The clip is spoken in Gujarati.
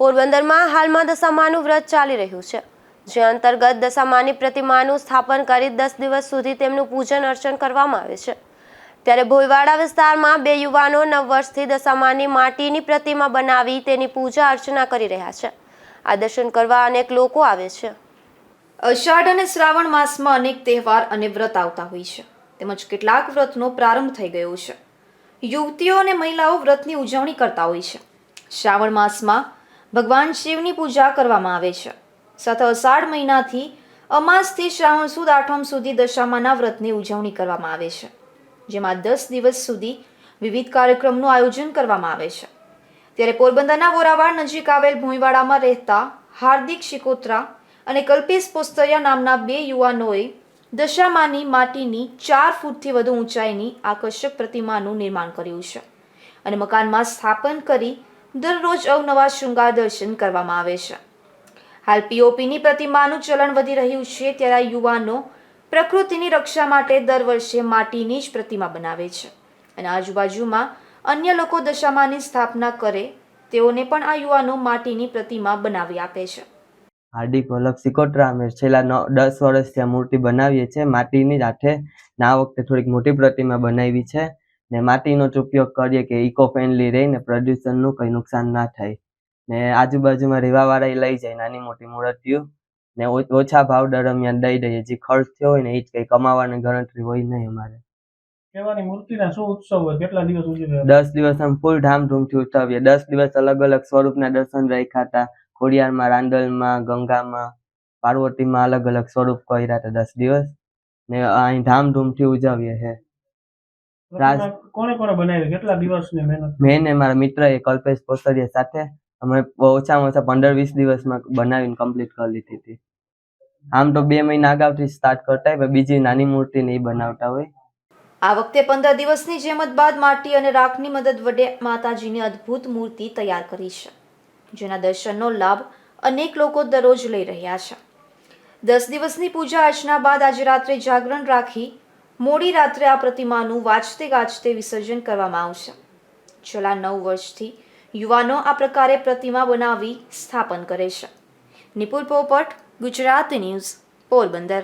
પોરબંદરમાં હાલમાં દશામાનું વ્રત ચાલી રહ્યું છે. જે અંતર્ગત દશામાની પ્રતિમાનું સ્થાપન કરી દસ દિવસ સુધી તેમનું પૂજન અર્ચન કરવામાં આવે છે. ત્યારે ભોયવાડા વિસ્તારમાં બે યુવાનો નવ વર્ષથી દશામાની માટીની પ્રતિમા બનાવી તેની પૂજા અર્ચના કરી રહ્યા છે. આ દર્શન કરવા અનેક લોકો આવે છે. અષાઢ અને શ્રાવણ માસમાં અનેક તહેવાર અને વ્રત આવતા હોય છે. તેમજ કેટલાક વ્રતનો પ્રારંભ થઈ ગયો છે. યુવતીઓ અને મહિલાઓ વ્રતની ઉજવણી કરતા હોય છે. શ્રાવણ માસમાં ભગવાન શિવની પૂજા કરવામાં આવે છે. સાથે અષાઢ મહિનાથી અમાસથી શ્રાવણ સુદ આઠમ સુધી દશામાના વ્રતની ઉજવણી કરવામાં આવે છે. જેમાં દસ દિવસ સુધી વિવિધ કાર્યક્રમનું આયોજન કરવામાં આવે છે. ત્યારે પોરબંદરના વોરાવાડ નજીક આવેલ ભોંયવાડામાં રહેતા હાર્દિક શિકોત્રા અને કલ્પેશ પોસ્તરિયા નામના બે યુવાનોએ દશામાની માટીની ચાર ફૂટથી વધુ ઊંચાઈની આકર્ષક પ્રતિમાનું નિર્માણ કર્યું છે. અને મકાનમાં સ્થાપન કરી દરરોજ અવનવા શૃંગાર દર્શન કરવામાં આવે છે. હાલ પીઓપીની પ્રતિમાનું ચલણ વધી રહ્યું છે ત્યારે યુવાનો પ્રકૃતિની રક્ષા માટે દર વર્ષે માટીની જ પ્રતિમા બનાવે છે. અને આજુબાજુમાં અન્ય લોકો દશામાની સ્થાપના કરે તેઓને પણ આ યુવાનો માટીની પ્રતિમા બનાવી આપે છે. હાર્દિક વલ્લભ સિકોટરા અમે છેલ્લા દસ વર્ષથી આ મૂર્તિ બનાવીએ છીએ. માટીની સાથે ના વખતે થોડીક મોટી પ્રતિમા બનાવી છે. ને માટીનો જ ઉપયોગ કરીએ કે ઇકો ફ્રેન્ડલી રહી ને પ્રદૂષણનું કંઈ નુકસાન ના થાય. ને આજુબાજુમાં રહેવાવાળા એ લઈ જાય નાની મોટી મૂર્તિઓ ને ઓછા ભાવ દરમિયાન દઈ દઈએ. જે ખર્ચ થયો હોય ને એ જ કંઈ કમાવાની ગણતરી હોય નહીં અમારે. કહેવાની મૂર્તિના શું ઉત્સવ હોય? કેટલા દિવસ ઉજવે દસ દિવસ આમ ફૂલ ધામધૂમથી ઉઠાવીએ દસ દિવસ અલગ અલગ સ્વરૂપના દર્શન રાખ્યા હતા. ખોડિયારમાં રાંદલમાં ગંગામાં પાર્વતીમાં અલગ અલગ સ્વરૂપ કર્યા હતા દસ દિવસ. ને અહીં ધામધૂમથી ઉજવીએ છે રાજ- પ્રતિમા કોણે કોણે કેટલા દિવસની મહેનત? મેં ને મારા મિત્ર એ કલ્પેશ પોસરિયા સાથે અમે ઓછામાં ઓછા પંદર વીસ દિવસમાં બનાવીને કમ્પ્લીટ કરી લીધી હતી. આમ તો બે મહિના અગાઉથી સ્ટાર્ટ કરતા હોય બીજી નાની મૂર્તિ ને એ બનાવતા હોય. આ વખતે પંદર દિવસની જેમત બાદ માટી અને રાખની મદદ વડે માતાજીની અદ્ભુત મૂર્તિ તૈયાર કરી છે જેના દર્શનનો લાભ અનેક લોકો દરરોજ લઈ રહ્યા છે. દસ દિવસની પૂજા અર્ચના બાદ આજે રાત્રે જાગરણ રાખી મોડી રાત્રે આ પ્રતિમાનું વાજતે ગાજતે વિસર્જન કરવામાં આવશે. છેલ્લા નવ વર્ષથી યુવાનો આ પ્રકારે પ્રતિમા બનાવી સ્થાપન કરે છે. નિપુલ પોપટ, ગુજરાત ન્યૂઝ, પોરબંદર.